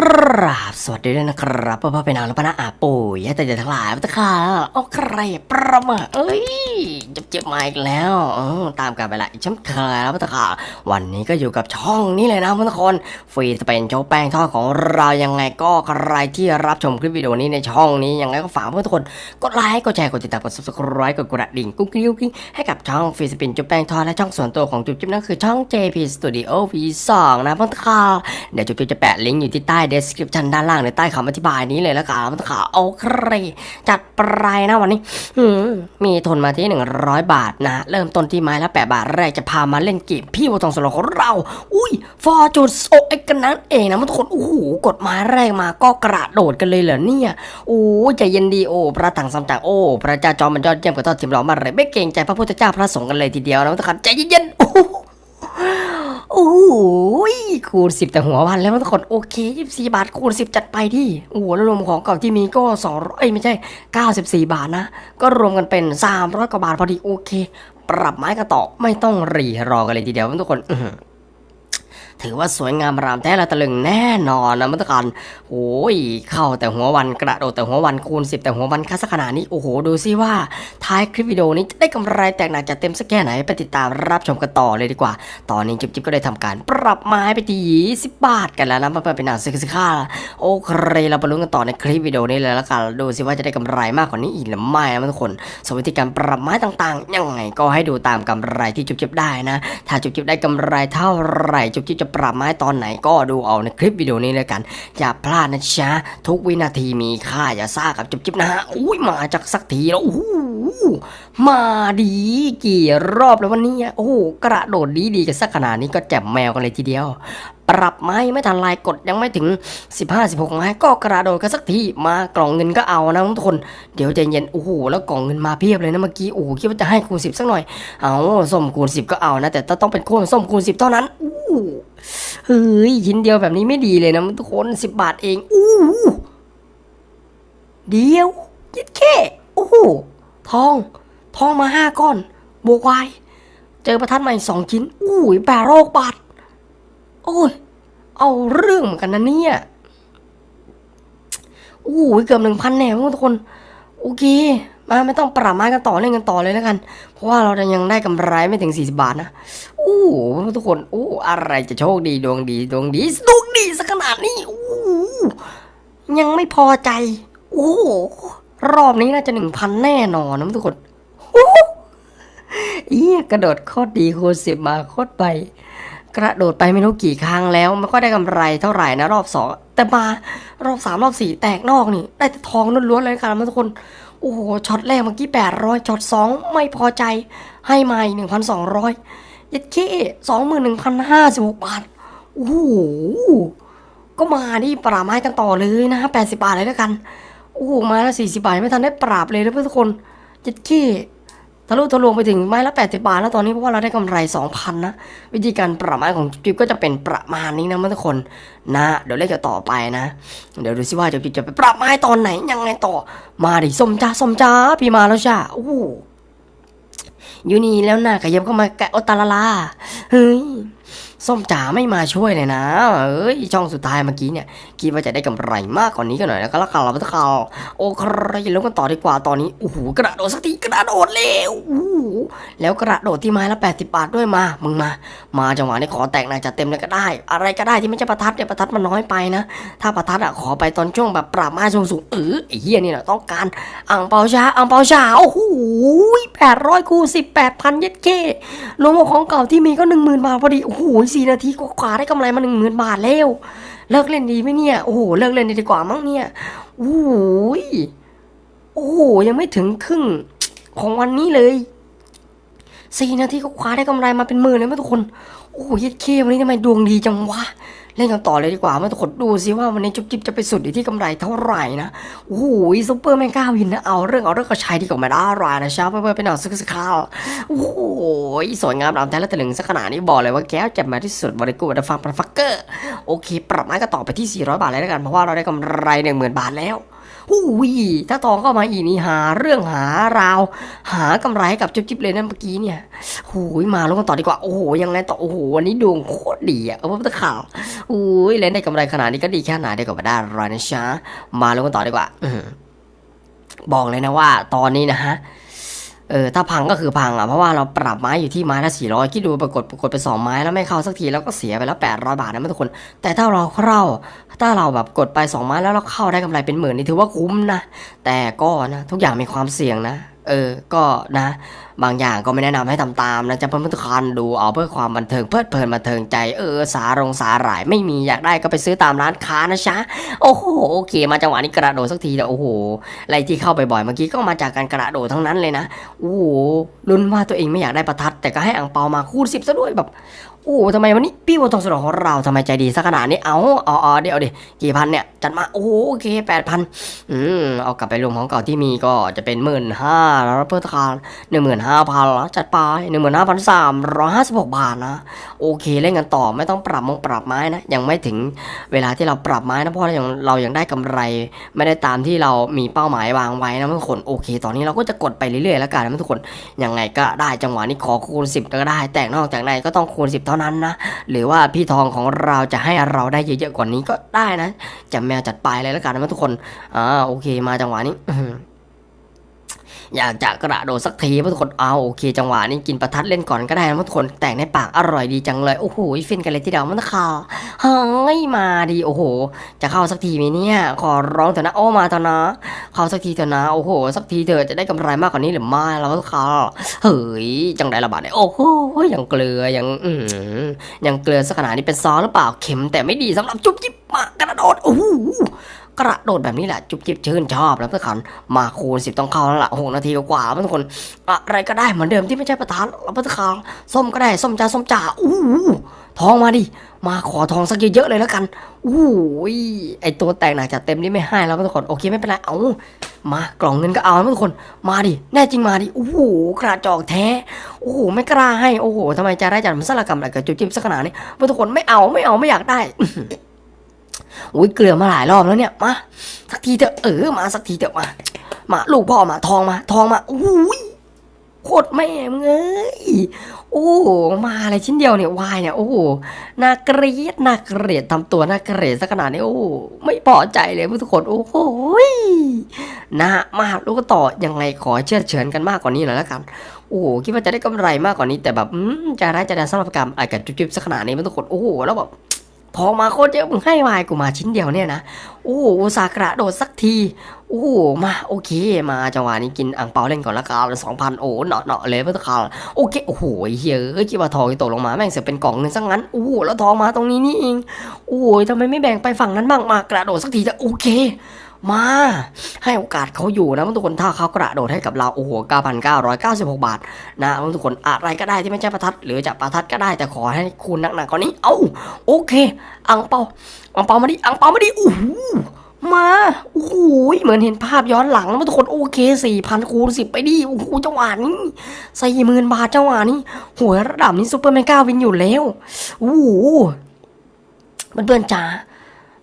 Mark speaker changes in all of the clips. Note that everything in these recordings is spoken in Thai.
Speaker 1: กราบสวัสดีด้วยนะครับพ่อพ่อเป็นนางและพนะอาปู่ยายแต่จะทั้งหลายพระค่ะโอ้ใครประมาเอ้ยจ็บเจ็บมาอีกแล้วตามกันไปละฉันเคยแล้วพระค่ะวันนี้ก็อยู่กับช่องนี้เลยนะทุกคนฟรีสเปนโจแป้งทอดของเรายังไงก็ใครที่รับชมคลิปวิดีโอนี้ในช่องนี้ยังไงก็ฝากเพื่อนทุกคนกดไลค์กดแชร์กดติดตามกด subscribe กดกระดิ่งกุ้งกิ้งกิ้งให้กับช่องฟรีสเปนโจแป้งทอดและช่องส่วนตัวของจุ๊บจิ๊บนั่นคือช่อง JP Studio V2 นะเพื่อนค่ะเดี๋ยวจุ๊บจิ๊บจะแปะลิงก์อยู่ที่ใต้ description ด้านล่างในใต้คำอธิบายนี้เลยแล้วกันเพื่อนค่ะโอเคจัดไปนะวันนี้มีทุนมาที่ 100 บาทนะ เริ่มต้นที่ไม้ละ8บาทแรกจะพามาเล่นเกมพี่วัวทองสโลของเรา อุ้ยฟอร์จูนโซเอ็กกันนั้นเองนะมันทุกคนโอ้โหกดไม้แรกมาก็กระโดดกันเลยเหรอเนี่ยโอ้ใจเย็นดีโอพระถังสำจังโอ้พระเจ้าจอมมันยอดเยี่ยมกว่าทอดทิมหล่อมาเลยไม่เกรงใจพระพุทธเจ้าพระสงฆ์กันเลยทีเดียวนะทุกคนใจเย็นๆโอ้ โอ้โหคูณสิบแต่หัววันแล้วทุกคนโอเคยี่สี่บาท คูณสิบจัดไปที่โอ้โหแล้วรวมของเก่าที่มีก็สองเอ้ยไม่ใช่เก้าสิบสี่บาทนะ ก็รวมกันเป็นสามร้อยกว่าบาทพอดีโอเค ปรับไม้กระต่อไม่ต้องรีรอกันเลยทีเดียวทุกคน ถือว่าสวยงามรามแท้ละตะลึงแน่นอนนะมันตะกันโอ้ยเข้าแต่หัววันกระโดดแต่หัววันคูณสิบแต่หัววันคัสขนาดนี้โอ้โหดูซิว่าท้ายคลิปวิดีโอนี้จะได้กำไรแตกหนักจัดเต็มสักแค่ไหนไปติดตามรับชมกันต่อเลยดีกว่า ตอนนี้จิ๊บจิ๊บก็ได้ทำการปรับไม้ไปที่20บาทกันแล้วนะเพื่อเป็นหนังซื้อค่าโอเคเราไปลุ้นกันต่อในคลิปวิดีโอนี้เลยล้วกันดูซิว่าจะได้กำไรมากกว่านี้อีกหรือไม่นะทุกคนสวนวิธีการปรับไม้ต่างๆ ยังไงก็ให้ดูตามกำไรที่จุ๊บจิ๊บได้นะ ถ้าจุ๊บจิ๊บได้กำไรเท่าไหร่จุ๊บจิ๊บจะปรับไม้ตอนไหนก็ดูเอาในคลิปวิดีโอนี้เลยกัน อย่าพลาดนะจ๊ะทุกวินาทีมีค่าอย่าซ่ากับจุบจิบนะฮะอุ้ยมาจากสักทีแล้วโอ้โหมาดีกี่รอบแล้ววันนี้โอ้โกระโดดดีดีๆกันสักขนาดนี้ก็แจ่มแมวกันเลยทีเดียว ปรับไม้ไม่ทันลายกดยังไม่ถึง 15 16 ไม้ก็กระโดดกันสักทีมากล่องเงินก็เอานะทุกคน เดี๋ยวใจเย็นโอ้โหแล้วกล่องเงินมาเพียบเลยนะเมื่อกี้โอ้คิดว่าจะให้คูณ10สักหน่อยเอาส้มคูณ10 ก็เอานะแต่ต้องเป็นโคนส้มคูณ10 เท่านั้น เฮ้ยชิ้นเดียวแบบนี้ไม่ดีเลยนะทุกคน10บบาทเอง อู้เดียวยิดแค่โอ้โหทอง ทองมาห้าก้อนบวกไวาย เจอประทัดใหม่สองชิ้น อู้ยแปดโรคบาทโอ้ย เอาเรื่องเหมือนกันนะเนี่ยอู้ยเกือบหนึ่งพันแน่ทุกคน โอเค มาไม่ต้องปรับม้กันต่อเล่นกันต่อเลยแล้วกัน เพราะว่าเรายังได้กำไรไม่ถึง 40 บาทนะอู้ทุกคนอู้อะไรจะโชคดีดวงดีดวงดีดวงดีสักขนาดนี้อู้ยังไม่พอใจโอ้รอบนี้น่าจะหนึ่งพันแน่นอนนะทุกคนอู้เอียกระโดดโคตรดีโคูณสิบมาโคตรไป กระโดดไปไม่รู้กี่ครั้งแล้วไม่ค่อยได้กำไรเท่าไหร่นะ รอบสองแต่มารอบสามรอบสี่แตกนอกนี่ ได้แต่ทองล้วนๆเลยกันนะทุกคน โอ้โหช็อตแรกเมื่อกี้แปดร้อยช็อตสองไม่พอใจให้มาอีกหนึ่งพันสองร้อยยัดเค้สองหมื่นหนึ่งพันห้าสิบหกบาทโอ้โหก็มาที่ปราบไม้กันต่อเลยนะแปดสิบาทเลยแล้วกัน โอ้โหไม้ละสี่สิบาทไม่ทันได้ปราบเลยนะเพื่อนทุกคนยัดเค้ ทะลุทะลวงไปถึงไม้ละ 80 บาท แล้วตอนนี้เพราะว่าเราได้กำไร 2,000 นะ วิธีการประมาณของจิ๊บก็จะเป็นประมาณนี้นะทุกคนนะ เดี๋ยวเล่นกันต่อไปนะ เดี๋ยวดูสิว่าจิ๊บจะไปปรับไม้ตอนไหนยังไงต่อ มาดิส้มจ้าส้มจ้าพี่มาแล้วจ้าอู้อยู่นี่แล้วนะขยับเข้ามาแกะโอตาลาลาเฮ้ย ส้มจ๋าไม่มาช่วยเลยนะ เอ้ย ช่องสุดท้ายเมื่อกี้เนี่ย คิดว่าจะได้กำไรมากกว่านี้กันหน่อยแล้วก็ล้วกันเราไปตะเขาโอ้ใครลงกันต่อดีกว่าตอนนี้ โอ้โห กระโดดสักทีกระโดดเร็วโอ้แล้วกระโดดที่ไม้ละแปดสิบาทด้วยมา มึงมา มาจังหวะนี้ขอแตกหนะจัดเต็มเลยก็ได้ อะไรก็ได้ที่ไม่ใช่ประทัดเนี่ยประทัดมันน้อยไปนะ ถ้าประทัดอะขอไปตอนช่วงแบบปราบม้สูงสูงเออไอ้เหี้ยนี่แหละต้องการอ่างเปาชาอ่างเปาชาโอ้โหแปดร้อยคูสิบแปดพันเย็ดเก้รวมของเก่าที่มีก็หนึ่งหมื่นบาทพอดีโอ้โหสี่นาทีกว่าได้กำไรมาหนึ่งหมื่นบาทแล้ว เลิกเล่นดีไหมเนี่ย โอ้โห เลิกเล่นดีกว่ามั้งเนี่ยโอ้โหยโอ้โห ยังไม่ถึงครึ่งของวันนี้เลยสี่นาทีก็คว้าได้กำไรมาเป็นหมื่นเลยไหมทุกคน โอ้ยเย็ดเควันนี้ทำไมดวงดีจังวะ เล่นกันต่อเลยดีกว่ามาทุกคนดูซิว่าวันนี้จุ๊บจิ๊บจะไปสุดอยู่ที่กำไรเท่าไหร่นะโอ้โหซุปเปอร์แมงก้าวินนะเอาเรื่องเอาเรื่องกระช้ดีกว่าไม่ได้รายนะเช้าเพื่อนๆไปหน่อยสักสักข้าวโอ้โหสวยงามรามแท้และตะลึงสักขนาดนี้บอกเลยว่าแก้วจะมาที่สุดบริกูดฟังปรฟักเกอร์โอเค ปรับไม้ก็ต่อไปที่ 400 บาทเลยแล้วกันเพราะว่าเราได้กำไร 10,000 บาทแล้ว หู้วีถ้าทองเข้ามาอีกนี่หาเรื่องหาราว หากำไรให้กับจุ๊บจิ๊บเลยนะเมื่อกี้เนี่ยหูยมาลงกันต่อดีกว่า โอ้โหยังไงต่อโอ้โหวันนี้ดวงโคตรดีอะเอาพระข่าวอุ้ยเล่นได้กำไรขนาดนี้ก็ดีแค่ไหนได้ก็มาได้รอยนะช้ามาลงกันต่อดีกว่าอบอกเลยนะว่า ตอนนี้นะฮะ เออถ้าพังก็คือพังอะเพราะว่าเราปรับไม้อยู่ที่ไม้ละสี่ร้อยคิดดูปรากฏปรากฏไปสองไม้แล้วไม่เข้าสักทีแล้วก็เสียไปแล้วแปดร้อยบาทนะทุกคน แต่ถ้าเราเข้าถ้าเราแบบกดไปสองไม้แล้วเราเข้าได้กำไรเป็นหมื่นนี่ถือว่าคุ้มนะแต่ก็นะทุกอย่างมีความเสี่ยงนะ เออ ก็นะ บางอย่างก็ไม่แนะนำให้ทำตามนะจะเพื่อทุกคนดูเอาเพื่อความบันเทิงเพลิดเพลินบันเทิงใจเออสารงสาหร่ายไม่มีอยากได้ก็ไปซื้อตามร้านค้านะจ๊ะโอ้โหโอเค มาจังหวะนี้กระโดดสักทีแต่โอ้โหอะไรที่เข้าไปบ่อยเมื่อกี้ก็มาจากการกระโดดทั้งนั้นเลยนะโอ้โหลุ้นว่าตัวเองไม่อยากได้ประทัดแต่ก็ให้อังเปามาคูณสิบซะด้วยแบบ โอ้ทำไมวันนี้พี่วันทองสนองของเราทำไมใจดีสักขนาดนี้เอาเอาเอาเดี๋ยวดิกี่พันเนี่ยจัดมาโอ้โอเคแปดพันอืมเอากลับไปรวมของเก่าที่มีก็จะเป็นหมื่นห้าแล้วเพื่อทานหนึ่งหมื่นห้าพันแล้วจัดไปหนึ่งหมื่นห้าพันสามร้อยห้าสิบหกบาทนะโอเคเล่นกันต่อไม่ต้องปรับมงปรับไม้นะยังไม่ถึงเวลาที่เราปรับไม้นะเพราะเรายังเรายังได้กำไร ไม่ได้ตามที่เรามีเป้าหมายวางไว้นะทุกคนโอเค ตอนนี้เราก็จะกดไปเรื่อยๆแล้วกันนะทุกคนยังไงก็ได้จังหวะนี้ขอคูณ10ก็ได้ แต่นอกจากนั้นก็ต้องคูณ10เท่านั้นนะ หรือว่าพี่ทองของเราจะให้เราได้เยอะๆกว่านี้ก็ได้นะ จะแมวจัดไปเลยแล้วกันนะทุกคนอ่าโอเคมาจังหวะนี้ อยากจะกระโดดสักทีนะทุกคนเอาโอเค จังหวะนี้กินประทัดเล่นก่อนก็ได้นะทุกคนแต่งในปากอร่อยดีจังเลยโอ้โหฟินกันเลยทีเดียวมันข่าเฮ้ยมาดีโอ้โห จะเข้าสักทีไหมเนี่ยขอร้องเถอะนะโอ้มาเถอะนะ เข้าสักทีเถอะนะโอ้โห สักทีเถอะจะได้กำไรมากกว่านี้หรือไม่เราก็เขาเฮ้ยจังไดระบาดเนี่ยโอ้โหยังเกลือยังอืมยังเกลือสักขนาดนี้เป็นซอสหรือเปล่าเข็มแต่ไม่ดีสำหรับจุ๊บจิ๊บมากระโดดโอ้โห กระโดดแบบนี้แหละ จุ๊บจิบชื่นชอบแล้วเพื่อนขันมาคูณสิบต้องเข้าแล้วล่ะหกนาทีกว่าๆแล้วทุกคนอะไรก็ได้เหมือนเดิมที่ไม่ใช่ประธานแล้วเพื่อนขันส้มก็ได้ส้มจ้าส้มจ่าอู้ทองมาดิมาขอทองสักเยอะๆเลยแล้วกันอู้ยไอตัวแตกหนักจัดเต็มนี่ไม่ให้แล้วทุกคนโอเคไม่เป็นไรเอามากล่องเงินก็เอานทุกคนมาดิแน่จริงมาดิโอ้โหกระจอกแท้โอ้โหไม่กล้าให้โอ้โหทำไมจะได้จัดมันสลักกรรมอะไรกับจุ๊บจิบสักขนาดนี้ทุกคนไม่เอาไม่เอาไม่อยากได้ อุ้ยเกลือมาหลายรอบแล้วเนี่ยมาสักทีเถอะเออมาสักทีเถอะมามาลูกพ่อมาทองมา ทองมาอุ้ยโคตรแม่มึงเอ้ยโอ้มาอะไรชิ้นเดียวเนี่ยวายเนี่ยโอ้หน่าเกลียดน่าเกลียดทำตัวน่าเกลียดสักขนาดนี้โอ้ไม่พอใจเลยทุกคนโอ้โหนะมาลูกก็ต่อยังไงขอเชื่อเชิญกันมากกว่านี้หน่อยแล้วกันโอ้คิดว่าจะได้กำไรมากกว่านี้แต่แบบจะร้ายจะได้สำหรับกรรมอะไรกับจุ๊บๆสักขนาดนี้มันทุกคนโอ้แล้วแบบ ทองมาโคตรเยอะมึงให้วายกูมาชิ้นเดียวเนี่ยนะ โอ้โหอุตสากระโดดสักที โอ้มาโอเค มาจังหวะนี้กินอ่างเปาเล่นก่อนละกันสองพันโอ้เนาะเนาะเลยเพื่อนข่าโอเคโอ้โหเฮ้ยเอ้ยคิดว่าทองจะตกลงมาแม่งเสียเป็นกล่องเงินซะงั้นโอ้แล้วทองมาตรงนี้นี่เองโอ้ยทำไมไม่แบ่งไปฝั่งนั้นบ้างมากระโดดสักทีจะโอเค มา ให้โอกาสเขาอยู่นะทุกคนถ้าเขากระโดดให้กับเราโอ้โห9,996 บาท นะทุกคนอะไรก็ได้ที่ไม่ใช่ประทัด หรือจะประทัดก็ได้แต่ขอให้คูณหนักๆกว่านี้ เอ้าโอเค อังเปาอังเปามาดิอังเปามาดิโอ้โหมาโอ้โหเหมือนเห็นภาพย้อนหลังนะทุกคนโอเคสี่พันคูณสิบไปดิโอ้โหจังหวะนี้สี่หมื่นบาทจังหวะนี้โหยระดับนี้ซูเปอร์แมนก้าวินอยู่แล้วโอ้โหเพื่อนๆจ๋า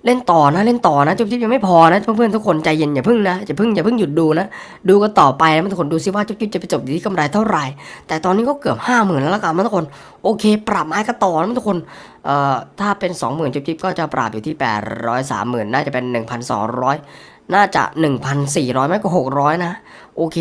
Speaker 1: เล่นต่อนะเล่นต่อนะจุ๊บจิ๊บยังไม่พอนะเพื่อนๆทุกคนใจเย็นอย่าพิ่งนะอย่าพิ่งอย่าพิ่งหยุดดูนะดูกันต่อไปนะทุกคนดูซิว่าจุ๊บจิ๊บจะไปจบอยู่ที่กำไรเท่าไหร่ แต่ตอนนี้ก็เกือบห้าหมื่นแล้วละกันนะทุกคนโอเค ปรับไม้กันต่อนะทุกคนเอ่อถ้าเป็นสองหมื่นจุ๊บจิ๊บก็จะปรับอยู่ที่แปดร้อยสามหมื่นน่าจะเป็นหนึ่งพันสองร้อยน่าจะหนึ่งพันสี่ร้อยไม่ก็หกร้อยนะโอเค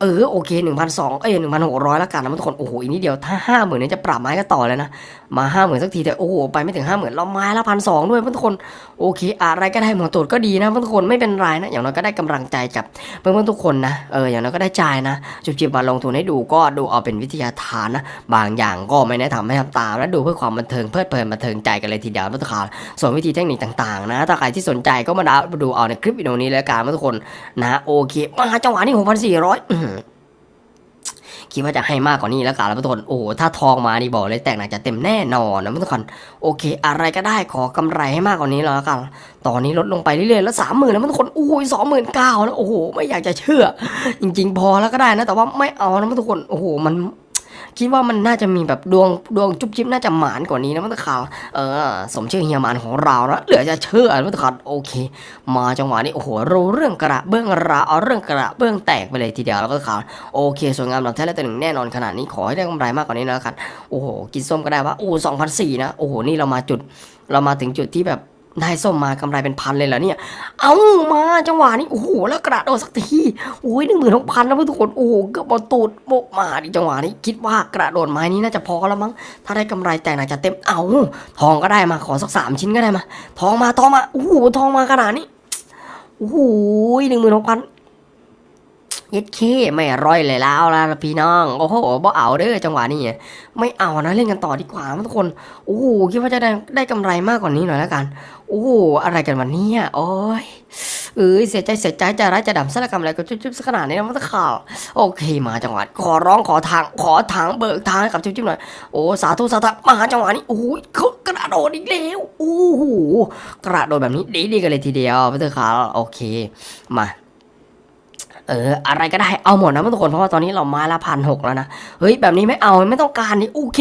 Speaker 1: เออโอเคหนึ่งพันสองเอ้ยหนึ่งพันหกร้อยแล้วกันนะทุกคนโอ้โหอีกนิดเดียวถ้าห้าหมื่นนี่จะปรับไม้กันต่อเลยนะมาห้าหมื่นสักทีแต่โอ้โหไปไม่ถึงห้าหมื่นเราไม้ละพันสองด้วยเพื่อนทุกคนโอเค อะไรก็ได้หมดตูดก็ดีนะเพื่อนทุกคนไม่เป็นไรนะอย่างน้อยก็ได้กำลังใจกับเพื่อนทุกคนนะเอออย่างน้อยก็ได้ใจนะจุบจิบมาลงทุนให้ดูก็ดูเอาเป็นวิทยาทานนะบางอย่างก็ไม่แนะนำให้ทำตามและดูเพื่อความบันเทิงเพลิดเพลินบันเทิงใจกันเลยทีเดียวเพื่อนทุกคนส่วนวิธีเทคนิคต่างๆ นะถ้าใครที่สนใจก็มาดูเอาในคลิปวิดีโอนี้แล้วกันเพื่อนทุกคนนะโอเคมาจังหวะนี้หกพันสี่ร้อย คิดว่าจะให้มากกว่านี้แล้วกันแล้วทุกคนโอ้โหถ้าทองมานี่บอกเลยแตกหนักจะเต็มแน่นอนนะทุกคนโอเค อะไรก็ได้ขอกำไรให้มากกว่านี้แล้วกันตอนนี้ลดลงไปเรื่อยๆแล้วสามหมื่นแล้วทุกคนโอ้ยสองหมื่นเก้าแล้วโอ้โหไม่อยากจะเชื่อ จริง ๆ พอแล้วก็ได้นะแต่ว่าไม่เอานะทุกคนโอ้โหมัน คิดว่ามันน่าจะมีแบบดวงดวงจุ๊บจิ๊บน่าจะหมานกว่านี้นะมันตะข่าวเออสมชื่อเฮียหมานของเรานะเหลือจะเชื่อมันตะข่าวโอเค มาจังหวะนี้โอ้โหรู้เรื่องกระเบื้องราเอาเรื่องกระเบื้องแตกไปเลยทีเดียวแล้วก็ข่าวโอเคสวยงามลำแท้และตัวหนึ่งแน่นอนขนาดนี้ขอให้ได้กำไรมากกว่านี้แล้วกันโอ้โหกินส้มก็ได้ว่าโอ้สองพันสี่นะโอ้โหนี่เรามาจุดเรามาถึงจุดที่แบบ ได้ส้มมากำไรเป็นพันเลยเหรอเนี่ย เอามาจังหวะนี้โอ้โหแล้วกระโดดสักทีโอ้ยหนึ่งหมื่นหกพันนะเพื่อนทุกคนโอ้โหเกือบบอลตูดโบกมาดิจังหวะนี้คิดว่ากระโดดไม้นี้น่าจะพอแล้วมั้ง ถ้าได้กำไรแต่น่าจะเต็มเอาทองก็ได้มาขอสักสามชิ้นก็ได้มา ทองมาทองมาโอ้โหทองมาขนาดนี้โอ้โหหนึ่งหมื่นหกพันเย็ดเคไม่ร่อยเลยแล้วล่ะพี่น้องโอ้โหบ่เอาเด้อจังหวะนี้ไม่เอานะเล่นกันต่อดีกว่าทุกคนโอ้โหคิดว่าจะได้ได้กำไรมากกว่านี้หน่อยแล้วกัน โอ้โหอะไรกันวันนี้โอ้ยเอ้ยเสียใจเสียใจจะร้ายจะดำสารกรรมอะไรก็จุ๊บๆขนาดนี้นะมันตะข่าวโอเคมาจังหวะขอร้องขอทางขอทางเบิกทางให้กับจุ๊บๆหน่อยโอ้สาธุสาธุมาจังหวะนี้โอ้ยเขากระโดดอีกแล้วโอ้โหกระโดดแบบนี้ดีๆกันเลยทีเดียวพี่ตะข่าวโอเคมาเอออะไรก็ได้เอาหมดนะทุกคนเพราะว่าตอนนี้เรามาละพันหกแล้วนะเฮ้ยแบบนี้ไม่เอาไม่ต้องการนี่โอเค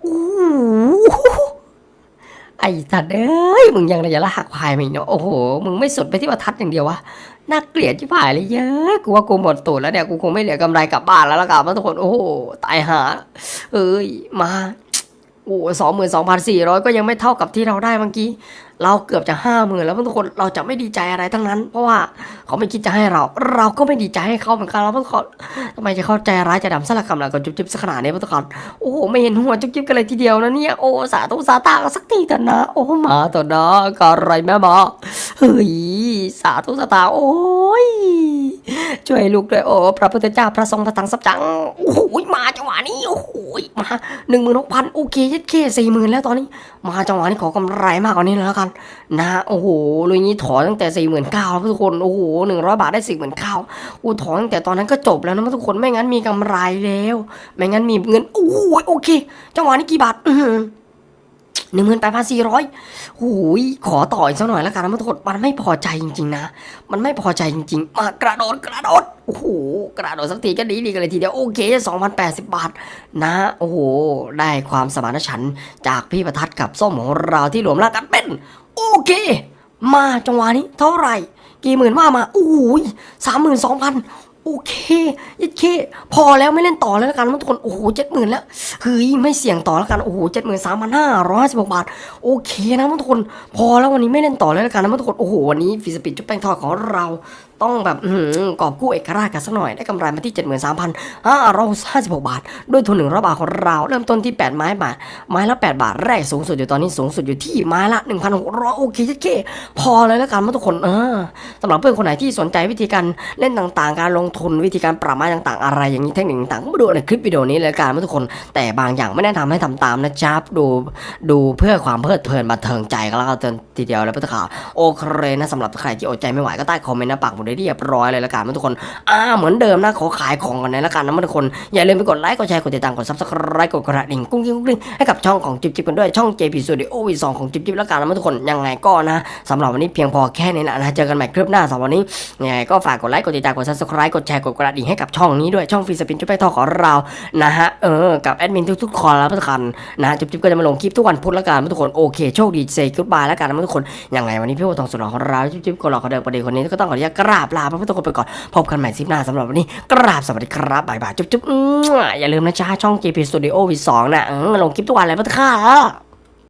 Speaker 1: โอ้โห ไอ้สัตว์เอ้ยมึงยังระยะละหักพายมาอีกเนาะโอ้โหมึงไม่สดไปที่ว่าทัดอย่างเดียววะน่าเกลียดที่พายเลยเยอะกูว่ากูหมดตูดแล้วเนี่ยกูคงไม่เหลือกำไรกลับบ้านแล้วละกันทุกคนโอ้โหตายหาเอ้ยมา โอ้สองหมื่นสองพันสี่ร้อยก็ยังไม่เท่ากับที่เราได้เมื่อกี้ เราเกือบจะห้าหมื่นแล้วทุกคนเราจะไม่ดีใจอะไรทั้งนั้น เพราะว่าเขาไม่คิดจะให้เรา เราก็ไม่ดีใจให้เขาเหมือนกันแล้วทุกคนทำไมจะเข้าใจร้ายจะดำสลักคำแล้วก็จุ๊บจิ๊บสักขนาดนี้ทุกคนโอ้โหไม่เห็นหัวจุ๊บจิ๊บกันเลยทีเดียวนะเนี่ยโอ้สาธุสาตากันสักทีเถอะนะ โอ้มาเถอะนะก็อะไรแม่บอเฮ้ยสาธุสาตาโอ้ย ช่วยลูกด้วยโอ้พระพุทธเจ้าพระสงพระตังสัจจังโอ้โหมาจังหวะนี้โอ้โหมาหนึ่งหมื่นหกพันโอเคยัดเคสี่หมื่นแล้วตอนนี้ มาจังหวะนี้ขอกำไรมากกว่านี้แล้วกัน นะโอ้โหลุยนี้ถอนตั้งแต่สี่หมื่นเก้าทุกคนโอ้โหหนึ่งร้อยบาทได้สี่หมื่นเก้ากูถอนตั้งแต่ตอนนั้นก็จบแล้วนะทุกคนไม่งั้นมีกำไรแล้ว ไม่งั้นมีเงินโอ้โหโอเค จังหวะนี้กี่บาท หนึ่งหมื่นแปดพันสี่ร้อยโอ้ยขอต่ออีกสักหน่อยแล้วกันนะทุกคนมันไม่พอใจจริงๆนะ มันไม่พอใจจริงๆ มากระโดดกระโดด โอ้โห กระโดดสักทีก็ดีดีกันเลยทีเดียว โอเคสองพันแปดสิบบาท นะ โอ้โห ได้ความสมานฉันท์จากพี่ประทัดกับส้มของเราที่รวมร่างกันเป็น โอเค มาจังหวะนี้เท่าไหร่ กี่หมื่นว่ามาโอ้ยสามหมื่นสองพัน โอเคยัดเค พอแล้วไม่เล่นต่อแล้วละกันทุกคน โอ้โหเจ็ดหมื่นแล้วเฮ้ยไม่เสี่ยงต่อแล้วกัน โอ้โหเจ็ดหมื่นสามพันห้าร้อยสิบหกบาท โอเคนะทุกคน พอแล้ววันนี้ไม่เล่นต่อแล้วละกันนะทุกคน โอ้โห วันนี้ฟิสปิดจุ๊บแป้งทอดของเรา ต้องแบบอื้อหือกอบกู้เอกราชกันสักหน่อยได้กำไรมาที่ 73,556 บาท ด้วยทุนหนึ่งร้อยบาทของเรา เริ่มต้นที่ 8 ไม้บาท ไม้ละ 8 บาท แรกสูงสุดอยู่ตอนนี้สูงสุดอยู่ที่ไม้ละ 1,600 โอเคเจ๊พอเลยแล้วกันทุกคนเออสำหรับเพื่อนคนไหนที่สนใจวิธีการเล่นต่างๆ การลงทุนวิธีการปรับไม้ต่างๆ อะไรอย่างนี้เทคนิคต่างๆก็มาดูในคลิปวิดีโอนี้เลยกันทุกคน แต่บางอย่างไม่แนะนำให้ทำตามนะจ๊บดูดูเพื่อความเพลิดเพลินบันเทิงใจก็แล้วกันทีเดียวแล้วพุทธข่าวโอเคนะสำหรับใครที่อดใจไม่ไหวก็ใต้คอมเมนต์นะปักหมุดได้เรียบร้อยเลยละกันทุกคนอ่าเหมือนเดิมนะขอขายของกันนะละกันนะทุกคนอย่าลืมไปกดไลค์กดแชร์กดติดตามกดซับสไครต์กดกระดิ่งกุ้งกิ้งกุ้งกิ้งให้กับช่องของจิ๊บจิ๊บกันด้วยช่อง JP Studio V2 ของจิ๊บจิ๊บละกันนะทุกคนยังไงก็นะสำหรับวันนี้เพียงพอแค่นี้แหละนะเจอกันใหม่คลิปหน้าสำหรับวันนี้ยังไงก็ฝากกดไลค์กดติดตามกดซับสไครต์กดแชร์กดกระดิ่งให้กับช่องนี้ด้วยช่องฟรีสปินจุ๊บไปทอของเรานะฮะเออกับแอดมินทุกๆคนแล้วทุกคนนะจิ๊บจิ๊บก็จะมาลงคลิปทุกวันพุธละกันทุกคนโอเคโชคดีเซย์กุ๊ดบายล้วกันนะทุกคนยังไงวันนี้พี่โอทองสุดหล่อของเราจิ๊บจิ๊บก็หล่อเขาเดิมประเดี๋ยวคนนี้ก็ต้องขออนุญาตกราบลาพระพุทธคุณไปก่อน พบกันใหม่คลิปหน้าสำหรับวันนี้ กราบสวัสดีครับบายบายจุ๊บจุ๊บอื้อย่าลืมนะจ้าช่อง JP Studio V2 นะลงคลิปทุกวันเลยพุทธค่ะ